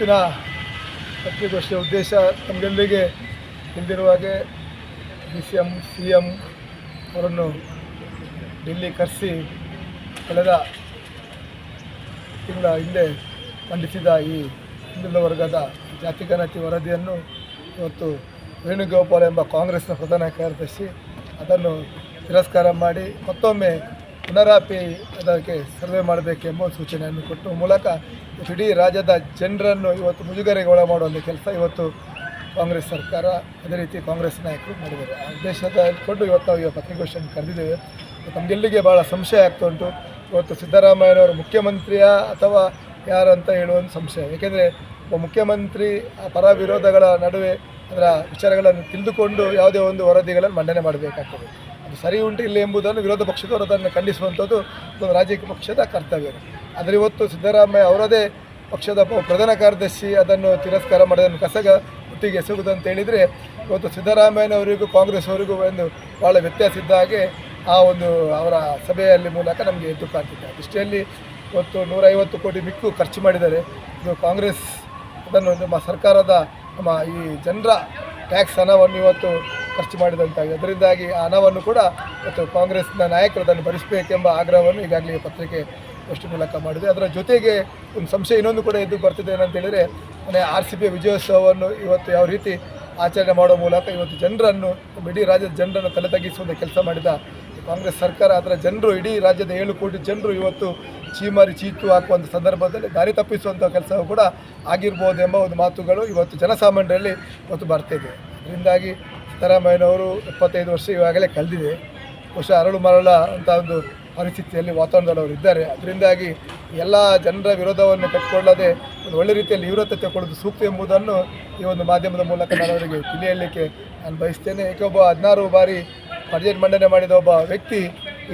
ಇವತ್ತಿನ ಪತ್ರಿಕೋಷ್ಠಿಯ ಉದ್ದೇಶ ತಮಗೆಲ್ಲರಿಗೆ ತಿಳಿದಿರುವ ಹಾಗೆ D C M C M ಅವರನ್ನು ಡೆಲ್ಲಿ ಕರೆಸಿ ಕಳೆದ ತಿಂಗಳ ಹಿಂದೆ ಮಂಡಿಸಿದ ಈ ಹಿಂದುಳಿದ ವರ್ಗದ ಜಾತಿ ಗಣತಿ ವರದಿಯನ್ನು ಇವತ್ತು ವೇಣುಗೋಪಾಲ್ ಎಂಬ ಕಾಂಗ್ರೆಸ್ನ ಪ್ರಧಾನ ಕಾರ್ಯದರ್ಶಿ ಅದನ್ನು ತಿರಸ್ಕಾರ ಮಾಡಿ ಮತ್ತೊಮ್ಮೆ ಪುನರಾಪಿ ಅದಕ್ಕೆ ಸರ್ವೆ ಮಾಡಬೇಕೆಂಬ ಸೂಚನೆಯನ್ನು ಕೊಟ್ಟು ಮೂಲಕ ಇವತ್ತು ಇಡೀ ರಾಜ್ಯದ ಜನರನ್ನು ಇವತ್ತು ಮುಜುಗರೆಗೆ ಒಳ ಮಾಡುವಂಥ ಕೆಲಸ ಇವತ್ತು ಕಾಂಗ್ರೆಸ್ ಸರ್ಕಾರ, ಅದೇ ರೀತಿ ಕಾಂಗ್ರೆಸ್ ನಾಯಕರು ಮಾಡಿದ್ದಾರೆ. ಆ ಉದ್ದೇಶದ ಇಟ್ಕೊಂಡು ಇವತ್ತು ನಾವು ಈ ಪತ್ರಿಕೋಷ್ಠಿಯನ್ನು ಕರೆದಿದ್ದೇವೆ. ನಮಗೆಲ್ಲಿಗೆ ಭಾಳ ಸಂಶಯ ಆಗ್ತಾ ಉಂಟು. ಇವತ್ತು ಸಿದ್ದರಾಮಯ್ಯನವರು ಮುಖ್ಯಮಂತ್ರಿಯ ಅಥವಾ ಯಾರಂತ ಹೇಳುವ ಸಂಶಯ. ಏಕೆಂದರೆ ಒಬ್ಬ ಮುಖ್ಯಮಂತ್ರಿ ಆ ಪರ ವಿರೋಧಗಳ ನಡುವೆ ಅದರ ವಿಚಾರಗಳನ್ನು ತಿಳಿದುಕೊಂಡು ಯಾವುದೇ ಒಂದು ವರದಿಗಳನ್ನು ಮಂಡನೆ ಮಾಡಬೇಕಾಗ್ತದೆ. ಅದು ಸರಿ ಉಂಟು ಇಲ್ಲ ಎಂಬುದನ್ನು ವಿರೋಧ ಪಕ್ಷದವರು ಅದನ್ನು ಖಂಡಿಸುವಂಥದ್ದು ಒಂದು ರಾಜಕೀಯ ಪಕ್ಷದ ಕರ್ತವ್ಯ. ಆದರೆ ಇವತ್ತು ಸಿದ್ದರಾಮಯ್ಯ ಅವರದೇ ಪಕ್ಷದ ಪ್ರಧಾನ ಕಾರ್ಯದರ್ಶಿ ಅದನ್ನು ತಿರಸ್ಕಾರ ಮಾಡೋದನ್ನು ಕಸಗ ಒಟ್ಟಿಗೆ ಎಸಗುವುದಂತ ಹೇಳಿದರೆ, ಇವತ್ತು ಸಿದ್ದರಾಮಯ್ಯನವರಿಗೂ ಕಾಂಗ್ರೆಸ್ ಅವರಿಗೂ ಒಂದು ಭಾಳ ವ್ಯತ್ಯಾಸ ಇದ್ದ ಹಾಗೆ ಆ ಒಂದು ಅವರ ಸಭೆಯಲ್ಲಿ ಮೂಲಕ ನಮಗೆ ಎದ್ದು ಕಾಣ್ತಿದೆ. ದೃಷ್ಟಿಯಲ್ಲಿ ಇವತ್ತು ನೂರೈವತ್ತು ಕೋಟಿ ಮಿಕ್ಕು ಖರ್ಚು ಮಾಡಿದ್ದಾರೆ ಇದು ಕಾಂಗ್ರೆಸ್ ಅದನ್ನು ನಮ್ಮ ಸರ್ಕಾರದ ನಮ್ಮ ಈ ಜನರ ಟ್ಯಾಕ್ಸ್ ಹಣವನ್ನು ಇವತ್ತು ಖರ್ಚು ಮಾಡಿದಂತಾಗಿದೆ. ಅದರಿಂದಾಗಿ ಆ ಹಣವನ್ನು ಕೂಡ ಮತ್ತು ಕಾಂಗ್ರೆಸ್ನ ನಾಯಕರು ಅದನ್ನು ಭರಿಸಬೇಕೆಂಬ ಆಗ್ರಹವನ್ನು ಈಗಾಗಲೇ ಪತ್ರಿಕೆ ಅಷ್ಟು ಮೂಲಕ ಮಾಡಿದೆ. ಅದರ ಜೊತೆಗೆ ಒಂದು ಸಂಶಯ ಇನ್ನೊಂದು ಕೂಡ ಎದ್ದು ಬರ್ತಿದೆ ಏನಂತ ಹೇಳಿದರೆ, ಮನೆ ಆರ್ ಸಿ ಬಿ ವಿಜಯೋತ್ಸವವನ್ನು ಇವತ್ತು ಯಾವ ರೀತಿ ಆಚರಣೆ ಮಾಡೋ ಮೂಲಕ ಇವತ್ತು ಜನರನ್ನು, ಇಡೀ ರಾಜ್ಯದ ಜನರನ್ನು ತಲೆ ತಗ್ಗಿಸುವಂಥ ಕೆಲಸ ಮಾಡಿದ ಕಾಂಗ್ರೆಸ್ ಸರ್ಕಾರ, ಅದರ ಜನರು, ಇಡೀ ರಾಜ್ಯದ ಏಳು ಕೋಟಿ ಜನರು ಇವತ್ತು ಚೀಮಾರಿ ಚೀತು ಹಾಕುವಂಥ ಸಂದರ್ಭದಲ್ಲಿ ದಾರಿ ತಪ್ಪಿಸುವಂಥ ಕೆಲಸವು ಕೂಡ ಆಗಿರ್ಬೋದು ಎಂಬ ಒಂದು ಮಾತುಗಳು ಇವತ್ತು ಜನಸಾಮಾನ್ಯರಲ್ಲಿ ಇವತ್ತು ಬರ್ತಿದೆ. ಅದರಿಂದಾಗಿ ಸಿದ್ದರಾಮಯ್ಯನವರು ಇಪ್ಪತ್ತೈದು ವರ್ಷ ಇವಾಗಲೇ ಕಳೆದಿದೆ. ಬಹುಶಃ ಅರಳು ಮರಳ ಅಂತ ಒಂದು ಪರಿಸ್ಥಿತಿಯಲ್ಲಿ ವಾತಾವರಣದಲ್ಲಿ ಇದ್ದಾರೆ. ಅದರಿಂದಾಗಿ ಎಲ್ಲ ಜನರ ವಿರೋಧವನ್ನು ಕಟ್ಟಿಕೊಳ್ಳದೆ ಒಂದು ಒಳ್ಳೆ ರೀತಿಯಲ್ಲಿ ನಿವೃತ್ತಿ ತಗೊಳ್ಳೋದು ಸೂಕ್ತ ಎಂಬುದನ್ನು ಈ ಒಂದು ಮಾಧ್ಯಮದ ಮೂಲಕ ನಾನು ಅವರಿಗೆ ತಿಳಿಯಲಿಕ್ಕೆ ನಾನು ಬಯಸ್ತೇನೆ. ಏಕೆ ಒಬ್ಬ ಹದಿನಾರು ಬಾರಿ ಬಜೆಟ್ ಮಂಡನೆ ಮಾಡಿದ ಒಬ್ಬ ವ್ಯಕ್ತಿ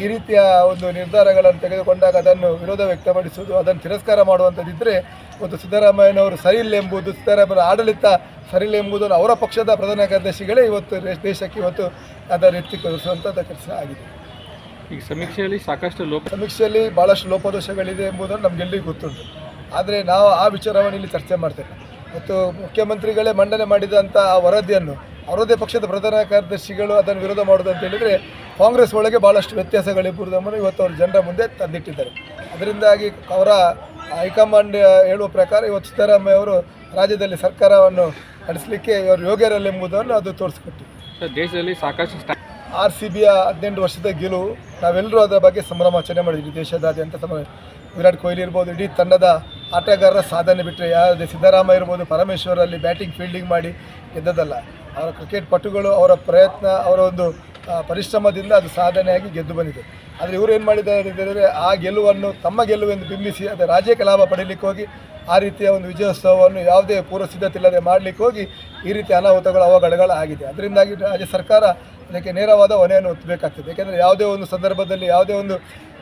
ಈ ರೀತಿಯ ಒಂದು ನಿರ್ಧಾರಗಳನ್ನು ತೆಗೆದುಕೊಂಡಾಗ ಅದನ್ನು ವಿರೋಧ ವ್ಯಕ್ತಪಡಿಸುವುದು ಅದನ್ನು ತಿರಸ್ಕಾರ ಮಾಡುವಂಥದ್ದಿದ್ದರೆ ಮತ್ತು ಸಿದ್ದರಾಮಯ್ಯನವರು ಸರಿಯಿಲ್ಲ ಎಂಬುದು ಸಿದ್ದರಾಮಯ್ಯನ ಆಡಳಿತ ಸರಿಯಿಲ್ಲ ಎಂಬುದನ್ನು ಅವರ ಪಕ್ಷದ ಪ್ರಧಾನ ಕಾರ್ಯದರ್ಶಿಗಳೇ ಇವತ್ತು ದೇಶಕ್ಕೆ ಇವತ್ತು ಅದರ ಎತ್ತಿಕೊಳ್ಳಿಸುವಂಥದ್ದು ಕೆಲಸ ಆಗಿದೆ. ಈಗ ಸಮೀಕ್ಷೆಯಲ್ಲಿ ಸಾಕಷ್ಟು ಲೋಪ ಸಮೀಕ್ಷೆಯಲ್ಲಿ ಭಾಳಷ್ಟು ಲೋಪದೋಷಗಳಿದೆ ಎಂಬುದನ್ನು ನಮಗೆಲ್ಲರಿಗೂ ಗೊತ್ತುಂಟು. ಆದರೆ ನಾವು ಆ ವಿಚಾರವನ್ನು ಇಲ್ಲಿ ಚರ್ಚೆ ಮಾಡ್ತೇವೆ. ಮತ್ತು ಮುಖ್ಯಮಂತ್ರಿಗಳೇ ಮಂಡನೆ ಮಾಡಿದಂಥ ಆ ವರದಿಯನ್ನು ಅವರದೇ ಪಕ್ಷದ ಪ್ರಧಾನ ಕಾರ್ಯದರ್ಶಿಗಳು ಅದನ್ನು ವಿರೋಧ ಮಾಡೋದು ಅಂತ ಹೇಳಿದರೆ ಕಾಂಗ್ರೆಸ್ ಒಳಗೆ ಭಾಳಷ್ಟು ಮೇಲೆ ಇವತ್ತು ಅವರು ಜನರ ಮುಂದೆ ತಂದಿಟ್ಟಿದ್ದಾರೆ. ಅದರಿಂದಾಗಿ ಅವರ ಹೈಕಮಾಂಡ್ ಹೇಳುವ ಪ್ರಕಾರ ಇವತ್ತು ಸಿದ್ದರಾಮಯ್ಯ ಅವರು ರಾಜ್ಯದಲ್ಲಿ ಸರ್ಕಾರವನ್ನು ನಡೆಸಲಿಕ್ಕೆ ಇವರು ಯೋಗ್ಯರಲ್ಲ ಎಂಬುದನ್ನು ಅದು ತೋರಿಸಿಕೊಟ್ಟು ದೇಶದಲ್ಲಿ ಸಾಕಷ್ಟು ಆರ್ ಸಿ ಬಿಯ ಹದಿನೆಂಟು ವರ್ಷದ ಗೆಲುವು ನಾವೆಲ್ಲರೂ ಅದರ ಬಗ್ಗೆ ಸಂಭ್ರಮಾಚರಣೆ ಮಾಡಿದ್ವಿ. ದೇಶದಾದ್ಯಂತ ಸಮ ವಿರಾಟ್ ಕೊಹ್ಲಿ ಇರ್ಬೋದು ಇಡೀ ತಂಡದ ಆಟಗಾರರ ಸಾಧನೆ ಬಿಟ್ಟರೆ ಯಾವುದೇ ಸಿದ್ದರಾಮಯ್ಯ ಇರ್ಬೋದು ಪರಮೇಶ್ವರಲ್ಲಿ ಬ್ಯಾಟಿಂಗ್ ಫೀಲ್ಡಿಂಗ್ ಮಾಡಿ ಗೆದ್ದದಲ್ಲ ಅವರ ಕ್ರಿಕೆಟ್ ಪಟುಗಳು ಅವರ ಪ್ರಯತ್ನ ಅವರ ಒಂದು ಪರಿಶ್ರಮದಿಂದ ಅದು ಸಾಧನೆಯಾಗಿ ಗೆದ್ದು ಬಂದಿದೆ. ಆದರೆ ಇವರು ಏನು ಮಾಡಿದ್ದಾರೆ ಆ ಗೆಲುವನ್ನು ತಮ್ಮ ಗೆಲುವೆಂದು ಬಿಂಬಿಸಿ ಅದು ರಾಜ್ಯಕ್ಕೆ ಲಾಭ ಪಡೀಲಿಕ್ಕೆ ಹೋಗಿ ಆ ರೀತಿಯ ಒಂದು ವಿಜಯೋತ್ಸವವನ್ನು ಯಾವುದೇ ಪೂರ್ವ ಸಿದ್ಧತೆ ಇಲ್ಲದೆ ಮಾಡಲಿಕ್ಕೆ ಹೋಗಿ ಈ ರೀತಿ ಅನಾಹುತಗಳು, ಅವಘಡಗಳು ಆಗಿದೆ. ಅದರಿಂದಾಗಿ ರಾಜ್ಯ ಸರ್ಕಾರ ಅದಕ್ಕೆ ನೇರವಾದ ಹೊಣೆಯನ್ನು ಒತ್ತಬೇಕಾಗ್ತದೆ ಏಕೆಂದರೆ ಯಾವುದೇ ಒಂದು ಸಂದರ್ಭದಲ್ಲಿ ಯಾವುದೇ ಒಂದು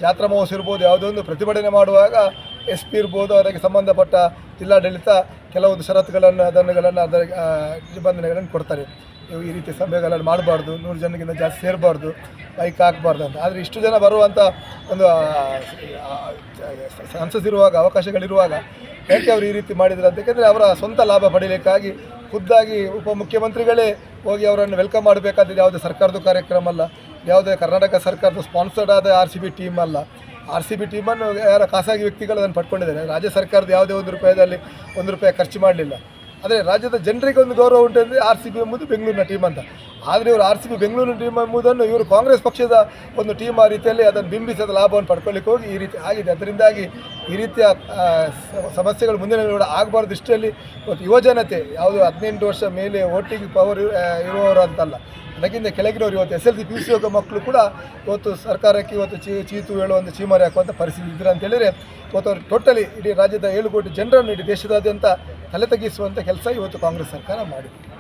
ಜಾತ್ರಾ ಮಹೋತ್ಸವ ಇರ್ಬೋದು, ಯಾವುದೇ ಒಂದು ಪ್ರತಿಭಟನೆ ಮಾಡುವಾಗ ಎಸ್ ಪಿ ಇರ್ಬೋದು, ಅದಕ್ಕೆ ಸಂಬಂಧಪಟ್ಟ ಜಿಲ್ಲಾಡಳಿತ ಕೆಲವೊಂದು ಷರತ್ತುಗಳನ್ನು ಅದನ್ನುಗಳನ್ನು ಅದರ ನಿಬಂಧನೆಗಳನ್ನು ಕೊಡ್ತಾರೆ. ನೀವು ಈ ರೀತಿ ಸಭೆಗಳಲ್ಲಿ ಮಾಡಬಾರ್ದು, ನೂರು ಜನಕ್ಕಿಂತ ಜಾಸ್ತಿ ಸೇರಬಾರ್ದು ಬೈಕ್ ಹಾಕಬಾರ್ದು ಅಂತ. ಆದರೆ ಇಷ್ಟು ಜನ ಬರುವಂಥ ಒಂದು ಚಾನ್ಸಸ್ ಇರುವಾಗ ಅವಕಾಶಗಳಿರುವಾಗ ಯಾಕೆ ಅವರು ಈ ರೀತಿ ಮಾಡಿದ್ರು ಅಂತ? ಯಾಕೆಂದರೆ ಅವರ ಸ್ವಂತ ಲಾಭ ಪಡೀಲಿಕ್ಕಾಗಿ ಖುದ್ದಾಗಿ ಉಪಮುಖ್ಯಮಂತ್ರಿಗಳೇ ಹೋಗಿ ಅವರನ್ನು ವೆಲ್ಕಮ್ ಮಾಡಬೇಕಾದ ಯಾವುದೇ ಸರ್ಕಾರದ ಕಾರ್ಯಕ್ರಮ ಅಲ್ಲ, ಯಾವುದೇ ಕರ್ನಾಟಕ ಸರ್ಕಾರದ ಸ್ಪಾನ್ಸರ್ಡ್ ಆದ ಆರ್ ಸಿ ಬಿ ಟೀಮ್ ಅಲ್ಲ. ಆರ್ ಸಿ ಬಿ ಟೀಮನ್ನು ಯಾರ ಖಾಸಗಿ ವ್ಯಕ್ತಿಗಳು ಅದನ್ನು ಪಡ್ಕೊಂಡಿದ್ದಾರೆ. ರಾಜ್ಯ ಸರ್ಕಾರದ ಯಾವುದೇ ಒಂದು ರೂಪಾಯಿದಲ್ಲಿ ಒಂದು ರೂಪಾಯಿ ಖರ್ಚು ಮಾಡಲಿಲ್ಲ. ಆದರೆ ರಾಜ್ಯದ ಜನರಿಗೆ ಒಂದು ಗೌರವ ಉಂಟು ಅಂದರೆ ಆರ್ ಸಿ ಬಿ ಎಂಬುದು ಬೆಂಗಳೂರಿನ ಟೀಮ್ ಅಂತ. ಆದರೆ ಇವರು ಆರ್ ಸಿ ಬಿ ಬೆಂಗಳೂರಿನ ಟೀಮ್ ಎಂಬುದನ್ನು ಇವರು ಕಾಂಗ್ರೆಸ್ ಪಕ್ಷದ ಒಂದು ಟೀಮ್ ಆ ರೀತಿಯಲ್ಲಿ ಅದನ್ನು ಬಿಂಬಿಸದ ಲಾಭವನ್ನು ಪಡ್ಕೊಳ್ಳಿಕ್ಕೆ ಹೋಗಿ ಈ ರೀತಿ ಆಗಿದೆ. ಅದರಿಂದಾಗಿ ಈ ರೀತಿಯ ಸಮಸ್ಯೆಗಳು ಮುಂದಿನ ಕೂಡ ಆಗಬಾರ್ದು ಇಷ್ಟರಲ್ಲಿ ಇವತ್ತು ಯುವಜನತೆ, ಯಾವುದು ಹದಿನೆಂಟು ವರ್ಷ ಮೇಲೆ ವೋಟಿಂಗ್ ಪವರ್ ಇರುವವರು ಅಂತಲ್ಲ ಅದಕ್ಕಿಂತ ಕೆಳಗಿನವರು ಇವತ್ತು S L C, P C ಹೋಗೋ ಮಕ್ಕಳು ಕೂಡ ಇವತ್ತು ಸರ್ಕಾರಕ್ಕೆ ಇವತ್ತು ಚೀ, ಚೀತು ಹೇಳುವಂಥ ಚೀಮಾರಿ ಹಾಕುವಂಥ ಪರಿಸ್ಥಿತಿ ಇದ್ರ ಅಂತ ಹೇಳಿದರೆ ಇವತ್ತು ಅವರು ಟೋಟಲಿ ಇಡೀ ರಾಜ್ಯದ ಏಳು ಕೋಟಿ ಜನರನ್ನು ಇಡೀ ದೇಶದಾದ್ಯಂತ ತಲೆ ತಗ್ಗಿಸುವಂಥ ಕೆಲಸ ಇವತ್ತು ಕಾಂಗ್ರೆಸ್ ಸರ್ಕಾರ ಮಾಡಿದೆ.